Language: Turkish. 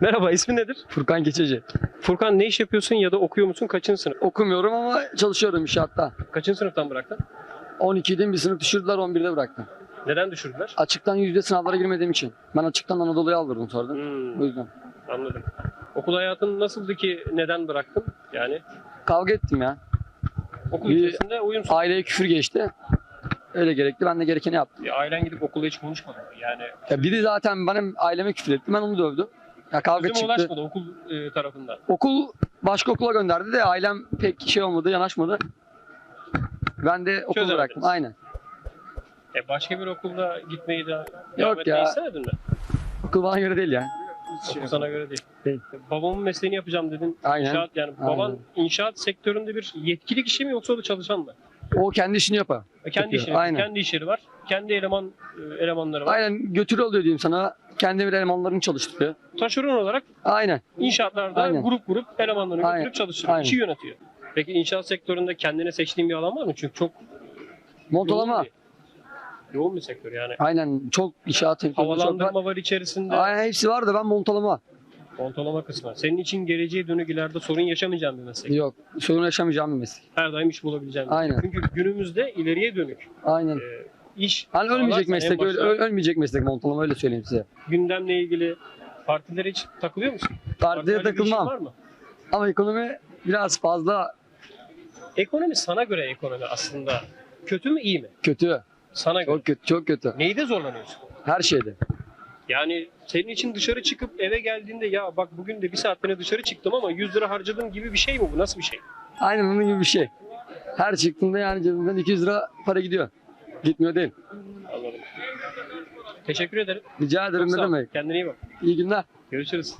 Merhaba ismin nedir? Furkan Keçeci. Furkan ne iş yapıyorsun ya da okuyor musun? Kaçıncı sınıf? Okumuyorum ama çalışıyorum inşaatta. Kaçıncı sınıftan bıraktın? 12'den bir sınıf düşürdüler 11'de bıraktım. Neden düşürdüler? Açıktan yüzde sınavlara girmediğim için. Ben açıktan Anadolu'ya aldırdım sonradan. Hmm, O yüzden. anladım. Okul hayatın nasıldı ki neden bıraktın? Yani Kavga ettim ya. okul Bir- içerisinde uyumsuz. Aileye küfür geçti. Öyle gerekli. Ben de gerekeni yaptım. Ya ailen gidip okulda hiç konuşmadı mı? Yani Ya biri zaten benim aileme küfür etti. Ben onu dövdüm. Ya kavga çözüme çıktı. ulaşmadı okul e, tarafından. Okul başka okula gönderdi de ailem pek şey olmadı, yanaşmadı. Ben de okulu Çözemediniz. bıraktım. Aynen. E başka bir okulda gitmeyi de devam Yok etmeyi ya. istemedin mi? Okul bana göre değil ya. Okul sana göre değil. Değil. Babamın mesleğini yapacağım dedin. Aynen. İnşaat yani Aynen. baban inşaat sektöründe bir yetkili kişi mi yoksa o da çalışan mı? O kendi işini yapar. E, Kendi Yapıyor, işleri, aynen. kendi işleri var. Kendi eleman e, elemanları var. Aynen götürü oluyor diyeyim sana. Kendi bir elemanlarını çalıştırıyor. Taşeron olarak Aynen. inşaatlarda Aynen. grup grup elemanlarını Aynen. götürüp çalıştırıyor. Aynen. işi yönetiyor. Peki inşaat sektöründe kendine seçtiğin bir alan var mı? Çünkü çok Montalama. yoğun bir, yoğun bir sektör yani. Aynen çok inşaat çok var. Havalandırma var içerisinde. Aynen hepsi var da ben montalama. Montalama kısmı. Senin için geleceğe dönük ileride sorun yaşamayacağın bir meslek. Yok. Sorun yaşamayacağım bir meslek. Her daim iş bulabileceğin bir Aynen. Çünkü günümüzde ileriye dönük Aynen. e, iş Hani ölmeyecek meslek, öl- ölmeyecek meslek montalama öyle söyleyeyim size. gündemle ilgili partilere hiç takılıyor musun? Partide Partilerle bir işin takılmam. Var mı? Ama ekonomi biraz fazla Ekonomi sana göre ekonomi aslında kötü mü iyi mi? kötü. Sana göre. Çok kötü, çok kötü. Neyde zorlanıyorsun? Her şeyde. Yani senin için dışarı çıkıp eve geldiğinde ya bak bugün de bir saatliğine dışarı çıktım ama 100 lira harcadım gibi bir şey mi bu? Nasıl bir şey? Aynen onun gibi bir şey. Her çıktığında yani cebimden 200 lira para gidiyor. Gitmiyor değil. Teşekkür ederim. Rica ederim ne demek. Kendine iyi bak. İyi günler. Görüşürüz.